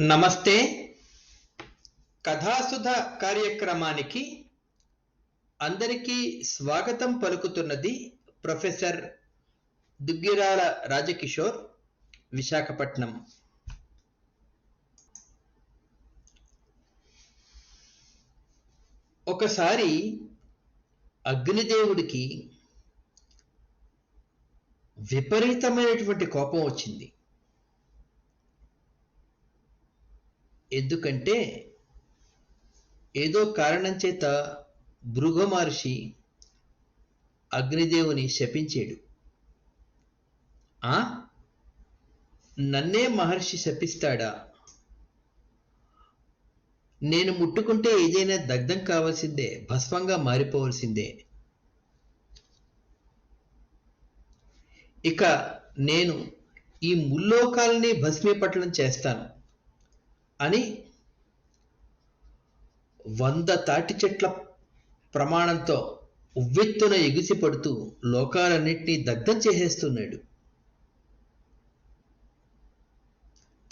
నమస్తే. కథాసుధ కార్యక్రమానికి అందరికీ స్వాగతం పలుకుతున్నది ప్రొఫెసర్ దుగ్గిరాల రాజకిషోర్ విశాఖపట్నం. ఒకసారి అగ్నిదేవుడికి విపరీతమైనటువంటి కోపం వచ్చింది. ఎందుకంటే ఏదో కారణం చేత భృగ మహర్షి అగ్నిదేవుని శపించాడు. ఆ? నన్నే మహర్షి శపిస్తాడా? నేను ముట్టుకుంటే ఏదైనా దగ్ధం కావాల్సిందే భస్మంగా మారిపోవలసిందే. ఇక నేను ఈ ముల్లోకాలని భస్మీపట్లం చేస్తాను. అని వంద తాటి చెట్ల ప్రమాణంతో ఉవ్వెత్తున ఎగిసిపడుతూ లోకాలన్నింటినీ దగ్ధం చేసేస్తున్నాడు.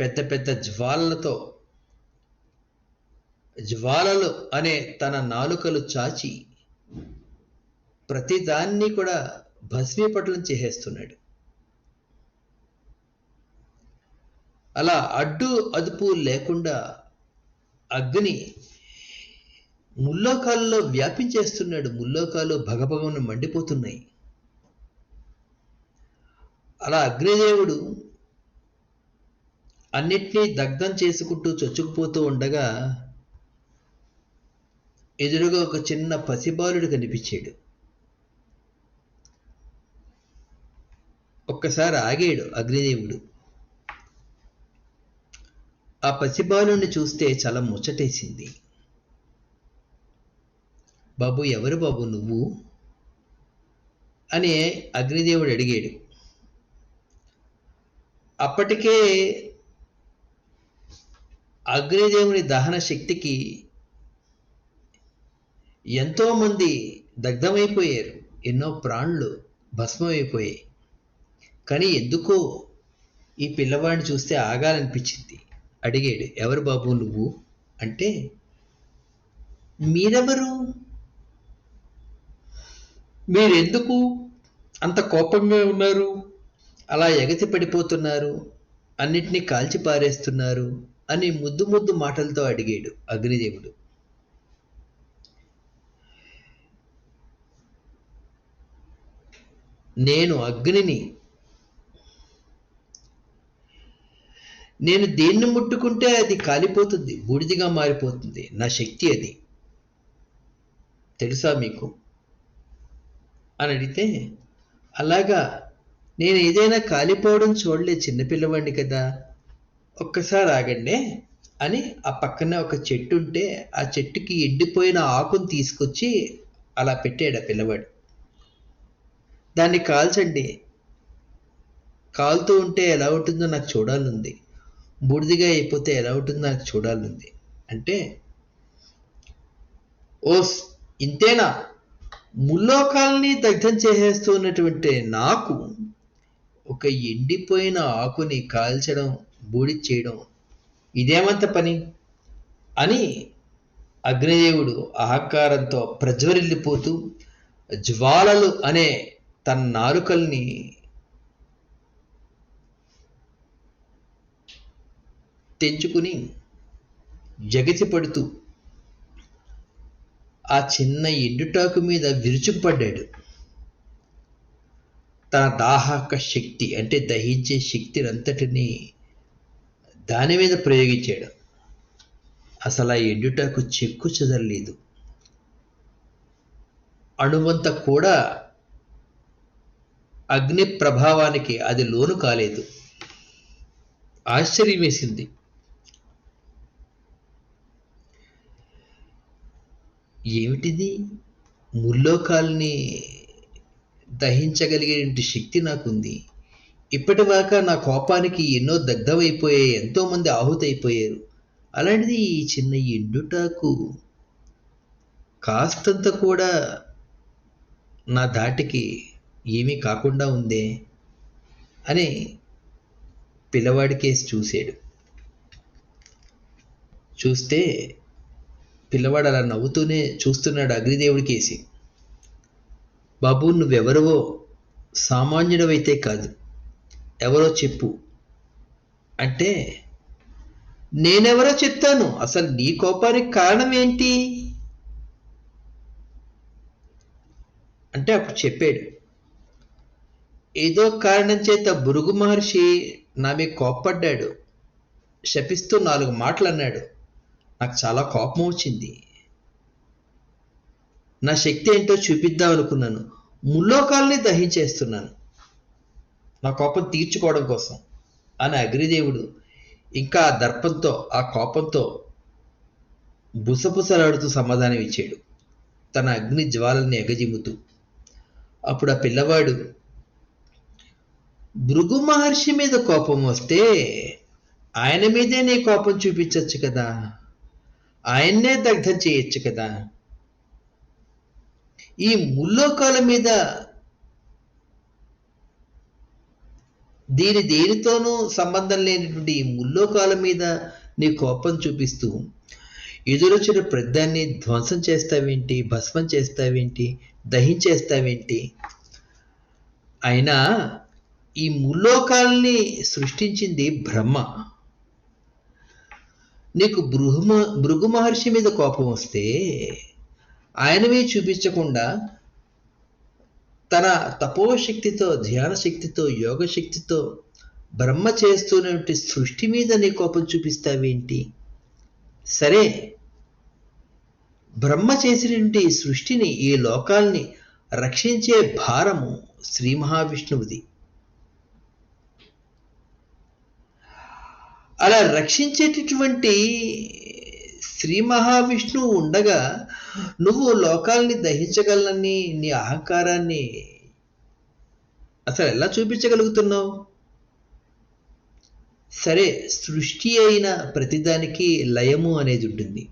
పెద్ద పెద్ద జ్వాలలతో జ్వాలలు అనే తన నాలుకలు చాచి ప్రతిదాన్ని కూడా భస్మీపట్లం చేసేస్తున్నాడు. అలా అడ్డు అదుపు లేకుండా అగ్ని ముల్లోకాల్లో వ్యాపించేస్తున్నాడు. ముల్లోకాలు భగభగమును మండిపోతున్నాయి. అలా అగ్నిదేవుడు అన్నిటినీ దగ్ధం చేసుకుంటూ చొచ్చుకుపోతూ ఉండగా ఎదురుగా ఒక చిన్న పసిబాలుడు కనిపించాడు. ఒక్కసారి ఆగాడు అగ్నిదేవుడు. ఆ పసిబాలుని చూస్తే చాలా ముచ్చటేసింది. బాబు ఎవరు బాబు నువ్వు? అని అగ్నిదేవుడు అడిగాడు. అప్పటికే అగ్నిదేవుని దహన శక్తికి ఎంతోమంది దగ్ధమైపోయారు. ఎన్నో ప్రాణులు భస్మమైపోయాయి. కానీ ఎందుకో ఈ పిల్లవాడిని చూస్తే ఆగాలనిపించింది. అడిగాడు ఎవరు బాబు నువ్వు? అంటే మీరెవరు? మీరెందుకు? అంత కోపంగా ఉన్నారు అలా ఎగతి పడిపోతున్నారు అన్నిటినీ కాల్చి పారేస్తున్నారు అని ముద్దు ముద్దు మాటలతో అడిగాడు అగ్నిదేవుడు. నేను అగ్నిని నేను దేన్ని ముట్టుకుంటే అది కాలిపోతుంది బూడిదిగా మారిపోతుంది నా శక్తి అది. తెలుసా మీకు? అని అడిగితే అలాగా నేను ఏదైనా కాలిపోవడం చూడలే చిన్నపిల్లవాడిని కదా ఒక్కసారి ఆగండి అని ఆ పక్కనే ఒక చెట్టు ఉంటే ఆ చెట్టుకి ఎండిపోయిన ఆకును తీసుకొచ్చి అలా పెట్టాడు ఆ పిల్లవాడు. దాన్ని కాల్చండి. కాలుతూ ఉంటే ఎలా ఉంటుందో నాకు చూడాలనుంది. బూడిదిగా అయిపోతే ఎలా ఉంటుందో నాకు చూడాలంది అంటే ఓ ఇంతేనా? ముల్లోకాలని దగ్ధం చేసేస్తున్నటువంటి నాకు ఒక ఎండిపోయిన ఆకుని కాల్చడం బూడి చేయడం ఇదేమంత పని? అని అగ్నిదేవుడు అహంకారంతో ప్రజ్వరిల్లిపోతూ జ్వాలలు అనే తన నాలుకల్ని తెంచుకుని జగతి పడుతూ ఆ చిన్న ఎండుటాకు మీద విరుచుకుపడ్డాడు. తన దాహక శక్తి అంటే దహించే శక్తిని అంతటిని దాని మీద ప్రయోగించాడు. అసలు ఆ ఎండుటాకు చెక్కు చెదరలేదు. అణువంత కూడా అగ్ని ప్రభావానికి అది లోను కాలేదు. ఆశ్చర్యం వేసింది ఏమిటిది? ముల్లోకాల్ని దహించగలిగేటువంటి శక్తి నాకుంది. ఇప్పటిదాకా నా కోపానికి ఎన్నో దగ్ధమైపోయాయి ఎంతోమంది ఆహుతైపోయారు. అలాంటిది ఈ చిన్న ఎండుటాకు కాస్తంత కూడా నా ధాటికి ఏమీ కాకుండా ఉందే అని పిల్లవాడి కేసు చూశాడు. చూస్తే పిల్లవాడు అలా నవ్వుతూనే చూస్తున్నాడు అగ్నిదేవుడికేసి బాబు నువ్వెవరవో సామాన్యుడవైతే కాదు. ఎవరో చెప్పు. అంటే నేనెవరో చెప్తాను. అసలు నీ కోపానికి కారణం ఏంటి? అంటే అప్పుడు చెప్పాడు. ఏదో కారణం చేత భృగు మహర్షి నా మీద కోప్పడ్డాడు. శపిస్తూ నాలుగు మాటలు అన్నాడు నాకు చాలా కోపం వచ్చింది. నా శక్తి ఏంటో చూపిద్దాం అనుకున్నాను. ముల్లోకాల్ని దహించేస్తున్నాను. నా కోపం తీర్చుకోవడం కోసం అని అగ్నిదేవుడు ఇంకా ఆ దర్పంతో ఆ కోపంతో బుసబుసలాడుతూ సమాధానం ఇచ్చాడు. తన అగ్ని జ్వాలని ఎగజిమ్ముతూ. అప్పుడు ఆ పిల్లవాడు భృగు మహర్షి మీద కోపం వస్తే ఆయన మీదే నీ కోపం చూపించవచ్చు కదా? ఆయన్నే దగ్ధం చేయొచ్చు కదా. ఈ ముల్లోకాల మీద దీని దేనితోనూ సంబంధం లేనటువంటి ఈ ముల్లోకాల మీద నీ కోపం చూపిస్తూ ఎదురొచ్చిన ప్రద్దాన్ని ధ్వంసం చేస్తావేంటి భస్మం చేస్తావేంటి దహించేస్తావేంటి అయినా ఈ ముల్లోకాల్ని సృష్టించింది బ్రహ్మ. నీకు భృగు భృగు మహర్షి మీద కోపం వస్తే ఆయనవే చూపించకుండా తన తపోశక్తితో ధ్యాన శక్తితో యోగ శక్తితో బ్రహ్మ చేస్తున్నటువంటి సృష్టి మీద నీ కోపం చూపిస్తావేంటి సరే. బ్రహ్మ చేసినటువంటి సృష్టిని ఈ లోకాల్ని రక్షించే భారము శ్రీ మహావిష్ణువుది. అలా రక్షించేటటువంటి శ్రీ మహావిష్ణువు ఉండగా నువ్వు లోకాల్ని దహించగలనని నీ అహంకారాన్ని అసలు ఎలా చూపించగలుగుతున్నావు? సరే సృష్టి అయిన ప్రతిదానికి లయము అనేది ఉంటుంది.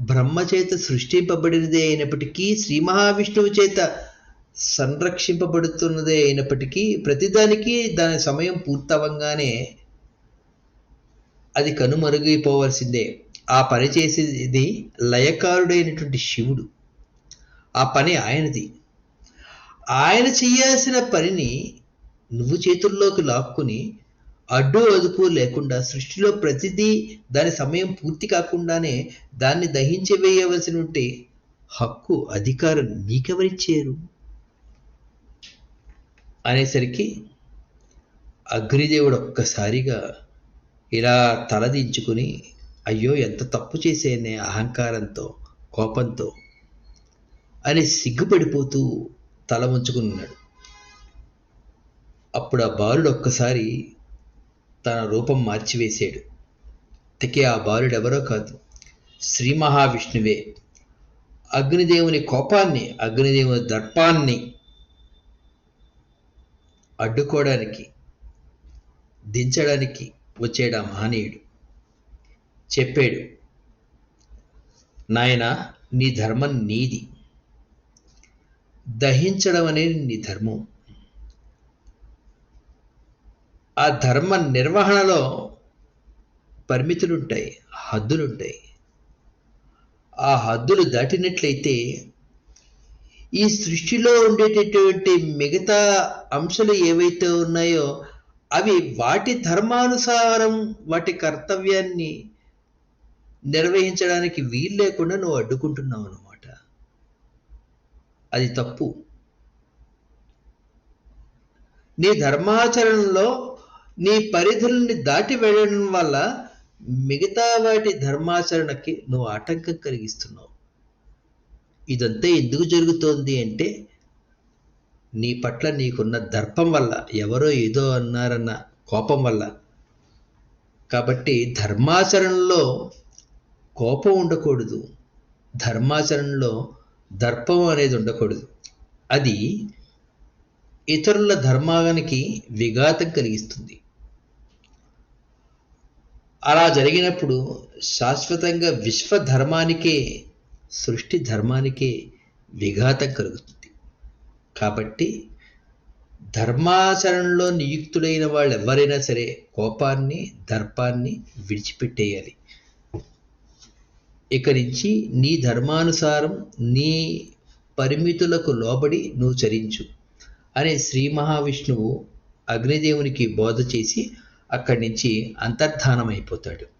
బ్రహ్మ చేత సృష్టింపబడినదే అయినప్పటికీ శ్రీ మహావిష్ణువు చేత సంరక్షింపబడుతున్నదే అయినప్పటికీ ప్రతిదానికి దాని సమయం పూర్తవంగానే అది కనుమరుగైపోవలసిందే. ఆ పని చేసేది లయకారుడైనటువంటి శివుడు. ఆ పని ఆయనది. ఆయన చేయాల్సిన పనిని నువ్వు చేతుల్లోకి లాక్కుని అడ్డు అదుపు లేకుండా సృష్టిలో ప్రతిదీ దాని సమయం పూర్తి కాకుండానే దాన్ని దహించి వేయవలసినటువంటి హక్కు అధికారం నీకెవరిచ్చారు? అనేసరికి అగ్నిదేవుడు ఒక్కసారిగా ఇలా తలదించుకుని అయ్యో ఎంత తప్పు చేసేనే అహంకారంతో కోపంతో అని సిగ్గుపడిపోతూ తల ఉంచుకున్నాడు అప్పుడు ఆ బాలుడు ఒక్కసారి తన రూపం మార్చివేశాడు. అందుకే ఆ బాలుడు ఎవరో కాదు శ్రీ మహావిష్ణువే. అగ్నిదేవుని కోపాన్ని అగ్నిదేవుని దర్పాన్ని అడ్డుకోవడానికి దించడానికి వచ్చాడు ఆ మహనీయుడు. చెప్పాడు నాయన నీ ధర్మం నీది. దహించడం అనేది నీ ధర్మం. ఆ ధర్మ నిర్వహణలో పరిమితులుంటాయి హద్దులుంటాయి. ఆ హద్దులు దాటినట్లయితే ఈ సృష్టిలో ఉండేటటువంటి మిగతా అంశాలు ఏవైతే ఉన్నాయో అవి వాటి ధర్మానుసారం వాటి కర్తవ్యాన్ని నిర్వహించడానికి వీలు లేకుండా నువ్వు అడ్డుకుంటున్నావు అనమాట అది తప్పు. నీ ధర్మాచరణలో నీ పరిధుల్ని దాటి వెళ్ళడం వల్ల మిగతా వాటి ధర్మాచరణకి నువ్వు ఆటంకం కలిగిస్తున్నావు. ఇదంతా ఎందుకు జరుగుతోంది అంటే నీ పట్ల నీకున్న దర్పం వల్ల ఎవరో ఏదో అన్నారన్న కోపం వల్ల. కాబట్టి ధర్మాచరణలో కోపం ఉండకూడదు. ధర్మాచరణలో దర్పం అనేది ఉండకూడదు. అది ఇతరుల ధర్మానికి విఘాతం కలిగిస్తుంది. అలా జరిగినప్పుడు శాశ్వతంగా విశ్వధర్మానికే సృష్టి ధర్మానికే విఘాతం కలుగుతుంది. కాబట్టి ధర్మాచరణలో నియుక్తులైన వాళ్ళు ఎవరైనా సరే కోపాన్ని దర్పాన్ని విడిచిపెట్టేయాలి. ఇక నుంచి నీ ధర్మానుసారం నీ పరిమితులకు లోబడి నువ్వు చరించు అనే శ్రీ మహావిష్ణువు అగ్నిదేవునికి బోధ చేసి అక్కడి నుంచి అంతర్ధానమైపోతాడు.